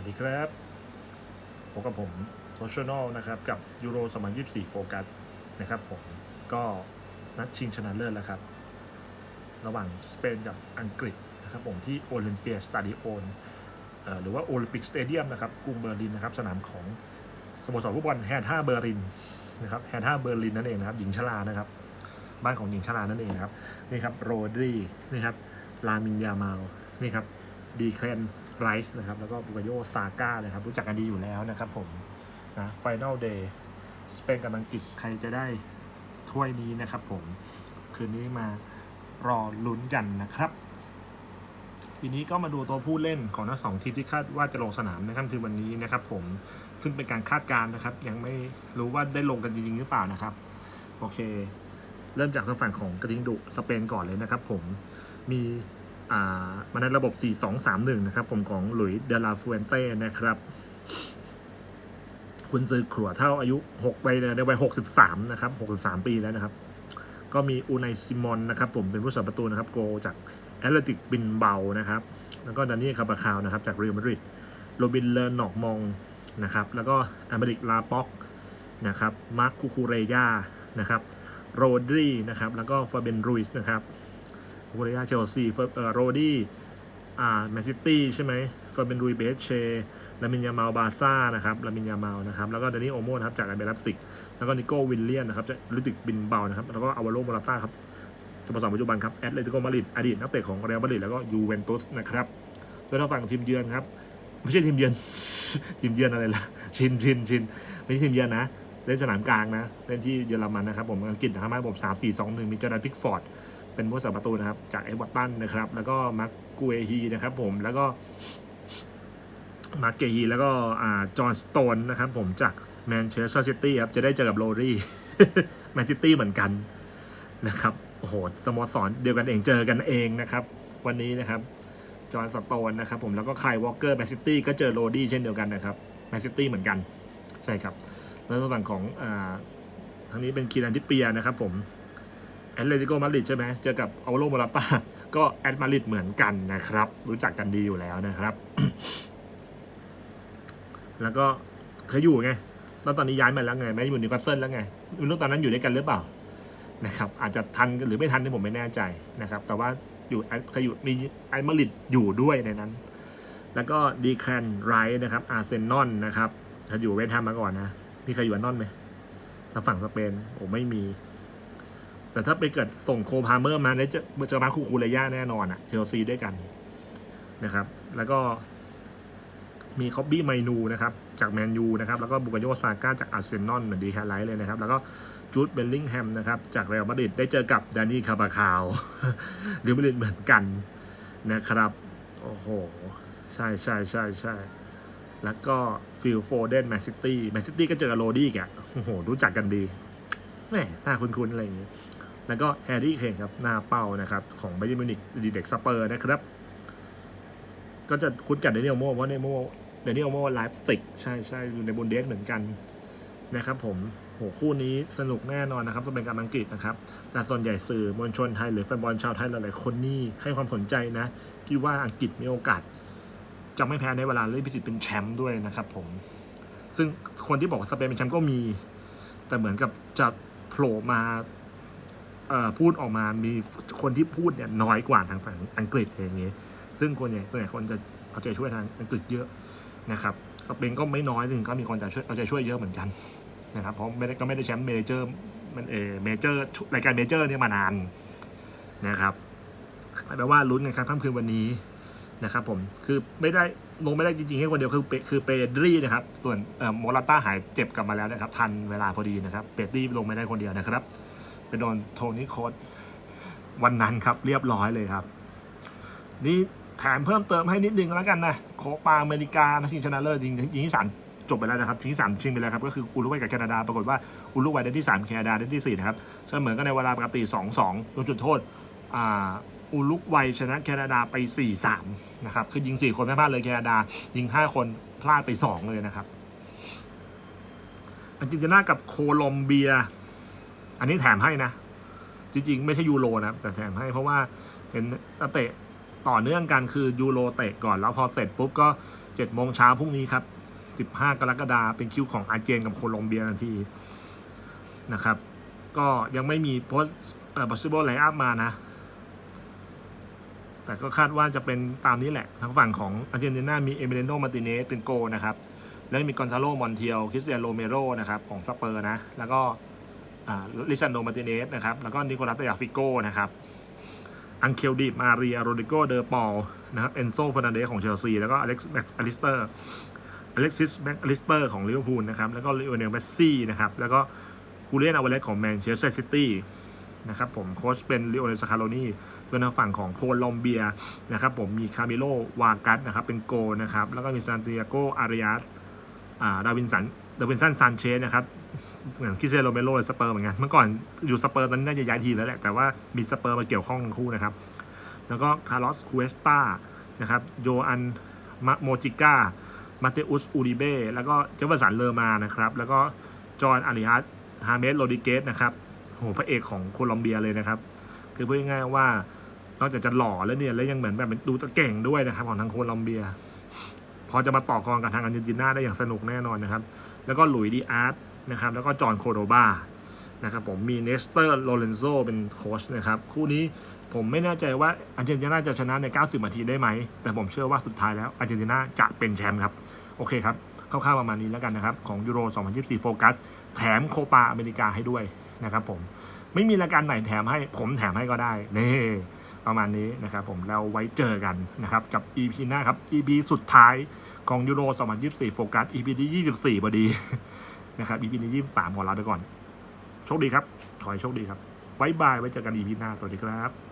วัสดีครับพบกับผมโ o ช i น l นะครับกับยูโร2024 โฟกัสนะครับผมก็นัดชิงชนะเลิศแล้วครับ ระหว่างสเปนกับอังกฤษนะครับผมที่โอลิมเปียสตาดิโอนหรือว่าโอลิมปิกสเตเดียมนะครับกรุงเบอร์ลินนะครับสนามของสโมสรฟุตบอลแฮนท่าเบอร์ลินนะครับแฮนท่าเบอร์ลินนั่นเองนะครับหญิงชรานะครับบ้านของหญิงชรานั่นเองนะครับนี่ครับโรดรีนี่ครับลามินยามาลนี่ครับดีเคลน ไรส์นะครับแล้วก็บุกโยซาก้านะครับรู้จักกันดีอยู่แล้วนะครับผมนะไฟแนลเดย์สเปนกับอังกฤษใครจะได้ถ้วยนี้นะครับผมคืนนี้มารอลุ้นกันนะครับทีนี้ก็มาดูตัวผู้เล่นของทั้งสองทีมที่คาดว่าจะลงสนามในค่ำคืนวันนี้นะครับผมซึ่งเป็นการคาดการณ์นะครับ ยังไม่รู้ว่าได้ลงกันจริงๆหรือเปล่านะครับ โอเค เริ่มจากทางฝั่งของกระทิงดุสเปนก่อนเลยนะครับผมมี มาในระบบ 4-2-3-1 นะครับผมของหลุยส์เดลาฟูเอนเต้นะครับ คุณซื้อขรัวเท่าอายุ 6 ไปในวัย 63 นะครับ 63 ปีแล้วนะครับ ก็มีอูไนซิมอนนะครับ ผมเป็นผู้สัประตูนะครับ โกจากแอตเลติกบินเบานะครับ แล้วก็ดานี่คาบาคาวนะครับ จากเรอัลมาดริดโรบินเลนนอกมองนะครับ แล้วก็อเมริกลาป็อกนะครับมาร์คคูคูเรยานะครับโรดรีนะครับ แล้วก็ฟาเบนรูสนะครับ คูคูเรยาเชลซีเอ่อโรดี้อ่าแมนซิตี้ใช่ไหมเฟาเบนรูยเบสเชลามินยามาลบาซ่านะครับลามินยามาลนะครับ แล้วก็ดานี่โอโมนะครับ จากไอเบรับสิก แล้วก็นิโก้วิลเลียนนะครับจากลิติกบินเบานะครับ แล้วก็อาวาโลโมราต้าครับสโมสรปัจจุบันครับแอตเลติโกมาดริดอดีตนักเตะของเรอัลมาดริดแล้วก็ยูเวนตุสนะครับโดยทางฝั่งทีมเยือนครับ ไม่ใช่ทีมเยือน ทีมเยือนอะไรล่ะ ชินชินชินไม่ใช่ทีมเยือนนะ เล่นสนามกลางนะ เล่นที่เยอรมันนะครับผม อังกฤษนะครับมาผมสามสี่สองหนึ่งมีจอร์แดนพิกฟอร์ด เป็นผู้สัประตูนะครับ จากเอเวอร์ตันนะครับ แล้วก็มาร์กกูเอฮีนะครับผมแล้วก็มาร์กเกฮีแล้วก็อ่าจอห์นสโตนนะครับผมจากแมนเชสเตอร์ซิตี้ครับจะได้เจอกับโรดี้แมนซิตี้เหมือนกันนะครับโอ้โหสโมสรเดียวกันเองเจอกันเองนะครับ วันนี้นะครับจอห์นสโตนนะครับผมแล้วก็ไคลวอลเกอร์แมนซิตี้ก็เจอโรดี้เช่นเดียวกันนะครับแมนซิตี้เหมือนกัน ใช่ครับ แล้วฝั่งของอ่าทางนี้เป็นคีรันทิเปียนะครับผม แอตเลติโกมาดริดใช่ไหมเจอกับอัลโลโมราต้าก็แอตมาดริดเหมือนกันนะครับ รู้จักกันดีอยู่แล้วนะครับ แล้วก็เคยอยู่ไงแล้วตอนนี้ย้ายมาแล้วไงไม่ได้อยู่นิวคาสเซิลแล้วไงไม่รู้ตอนนั้นอยู่ด้วยกันหรือเปล่านะครับ อาจจะทันหรือไม่ทันที่ผมไม่แน่ใจนะครับ แต่ว่าอยู่เคยอยู่มีไอมาริดอยู่ด้วยในนั้น แล้วก็ดีแคนไรท์นะครับ อาร์เซนอลนะครับถ้าอยู่เวสต์แฮมมาก่อนนะมีใครอยู่อันนอนไหมทางฝั่งสเปนโอ้ไม่มี แต่ถ้าไปเกิดส่งโคพาเมอร์มาเนี่ยจะจอมาคูคูเรย่าแน่นอนอะเชลซีด้วยกันนะครับ แล้วก็มีคอบบี้ไมนูนะครับ จากแมนยูนะครับ แล้วก็บุกโยซาก้าจากอาร์เซนอลเหมือนดีแคไลท์เลยนะครับ แล้วก็จูดเบลลิงแฮมนะครับ จากเรอัลมาดริดได้เจอกับดานี่คาบาคาวหรือมาดริดเหมือนกันนะครับ โอ้โห ใช่ใช่ใช่ใช่แล้วก็ฟิลโฟเดนแมนซิตี้แมนซิตี้ก็เจอโรดี้แกโอ้โห รู้จักกันดีแม่หน้าคุ้นๆ อะไรอย่างงี้ แล้วก็แฮร์รี่เคนครับหน้าเป้านะครับของไบเดนมิวนิกดีเด็กสเปอร์นะครับ ก็จะคุ้นกับเดนิเอลโมเพราเดนิเอลโมเดนิเอลโมไลฟ์สิกใช่ใช่อยู่ในบุนเดสเหมือนกันนะครับผมโหคู่นี้สนุกแน่นอนนะครับสำหรับการอังกฤษนะครับ แต่ส่วนใหญ่สื่อมวลชนไทยหรือแฟนบอลชาวไทยหลายๆคนนี่ให้ความสนใจนะคิดว่าอังกฤษมีโอกาสจะไม่แพ้ในเวลาเล่นพิสิทธิ์เป็นแชมป์ด้วยนะครับผม ซึ่งคนที่บอกว่าสเปนเป็นแชมป์ก็มี แต่เหมือนกับจะโผล่มา พูดออกมามีคนที่พูดเนี่ยน้อยกว่าทางฝั่งอังกฤษอย่างเงี้ยซึ่งคนเนี่ยส่วนใหญ่คนจะเอาใจช่วยทางอังกฤษเยอะนะครับสเปนก็ไม่น้อยซึ่งก็มีคนจะช่วยเอาใจช่วยเยอะเหมือนกันนะครับเพราะไม่ได้ก็ไม่ได้แชมป์เมเจอร์มันเอเมเจอร์รายการเมเจอร์เนี่ยมานานนะครับแปลว่าลุ้นกันครับค่ำคืนวันนี้นะครับผมคือไม่ได้ลงไม่ได้จริงๆแค่คนเดียวคือเปคือเปดรีนะครับ ส่วนเอ่อโมราต้าหายเจ็บกลับมาแล้วนะครับ ทันเวลาพอดีนะครับ เปดรีลงไม่ได้คนเดียวนะครับ ไปโดนโทนี่โคดวันนั้นครับเรียบร้อยเลยครับ นี่แถมเพิ่มเติมให้นิดนึงแล้วกันนะโคปาอเมริกานะชิงชนะเลิศจริงจริงที่สามจบไปแล้วนะครับชิงที่สามชิงไปแล้วครับก็คืออุรุกวัยกับแคนาดาปรากฏว่าอุรุกวัยได้ที่สามแคนาดาได้ที่สี่นะครับเสมอกันในเวลาปกติสองสองโดนจุดโทษอ่าอุลุกวัยชนะแคนาดาไป 4-3 นะครับ คือยิง 4 คนไม่พลาดเลยแคนาดา ยิง 5 คนพลาดไป 2 เลยนะครับอาร์เจนตินากับโคลอมเบีย อันนี้แถมให้นะ จริงๆ ไม่ใช่ยูโรนะแต่แถมให้เพราะว่าเห็นเตะต่อเนื่องกันคือยูโรเตะก่อนแล้วพอเสร็จปุ๊บก็เจ็ดโมงเช้าพรุ่งนี้ครับสิบห้ากรกฎาเป็นคิวของอาร์เจนกับโคลอมเบียทันทีนะครับ ก็ยังไม่มีโพสเอ่อ possible line up มานะ แต่ก็คาดว่าจะเป็นตามนี้แหละ ทางฝั่งของอาร์เจนตินามีเอเมเรโนมาติเนสเป็นโกนะครับ แล้วมีกอนซาโลมอนเทียลคริสเตียนโรเมโรนะครับของสเปอร์นะ แล้วก็ ลิซันโดมาติเนสนะครับ แล้วก็นิโคลัสตยาฟิโก้นะครับอังเคลดิมาเรียโรดิโกเดอปอลนะครับเอนโซฟอร์นันเดสของเชลซีแล้วก็อเล็กซ์แม็กอลิสเตอร์อเล็กซิสแม็กอลิสเตอร์ของลิเวอร์พูลนะครับแล้วก็ลิโอเนลเมสซี่นะครับแล้วก็คูเลียนอเวเลสของแมนเชสเตอร์ซิตี้นะครับผมโค้ชเป็นลิโอเนลสคาโรนีส่วนทางฝั่งของโคลอมเบียนะครับผมมีคาเมโลวากัสนะครับเป็นโกนะครับแล้วก็มีซานติอาโกอาริอัสอ่าดาวินสันดาวินสันซานเชสนะครับ เหมือนคิเซโรเมโลสเปอร์เหมือนกันเมื่อก่อนอยู่สเปอร์ตอนนี้น่าจะย้ายทีมแล้วแหละแต่ว่ามีสเปอร์มาเกี่ยวข้องทั้งคู่นะครับ แล้วก็คาร์ลอสคูเอสตานะครับโยอันมโมจิก้ามาเตอุสอูริเบ้แล้วก็เจฟเฟอร์สันเลอร์มานะครับ แล้วก็จอห์นอาริฮัสฮาเมสโรดิเกสนะครับโหพระเอกของโคลอมเบียเลยนะครับ คือพูดง่ายๆว่านอกจากจะหล่อแล้วเนี่ยแล้วยังเหมือนแบบเป็นดูตะเก่งด้วยนะครับของทางโคลอมเบีย พอจะมาต่อกรกับทางอาร์เจนตินาได้อย่างสนุกแน่นอนนะครับ แล้วก็หลุยดีอาร์ต นะครับแล้วก็จอห์นโคโดบานะครับผมมีเนสเตอร์โลเรนโซเป็นโค้ชนะครับคู่นี้ผมไม่แน่ใจว่าอาร์เจนตินาจะชนะใน 90 นาทีได้ไหม แต่ผมเชื่อว่าสุดท้ายแล้วอาร์เจนตินาจะเป็นแชมป์ครับ โอเคครับคร่าวๆประมาณนี้แล้วกันนะครับ ของยูโร 2024 โฟกัส แถมโคปาอเมริกาให้ด้วยนะครับผมไม่มีรายการไหนแถมให้ผมแถมให้ก็ได้นี่ประมาณนี้นะครับผมแล้วไว้เจอกันนะครับ กับ EP หน้าครับ EP สุดท้ายของยูโร 2024 โฟกัส EP ที่ 24พอดี นะครับ EP ที่สามขอลาไปก่อน โชคดีครับ ขอให้โชคดีครับบายบายไว้เจอกัน EP หน้า สวัสดีครับ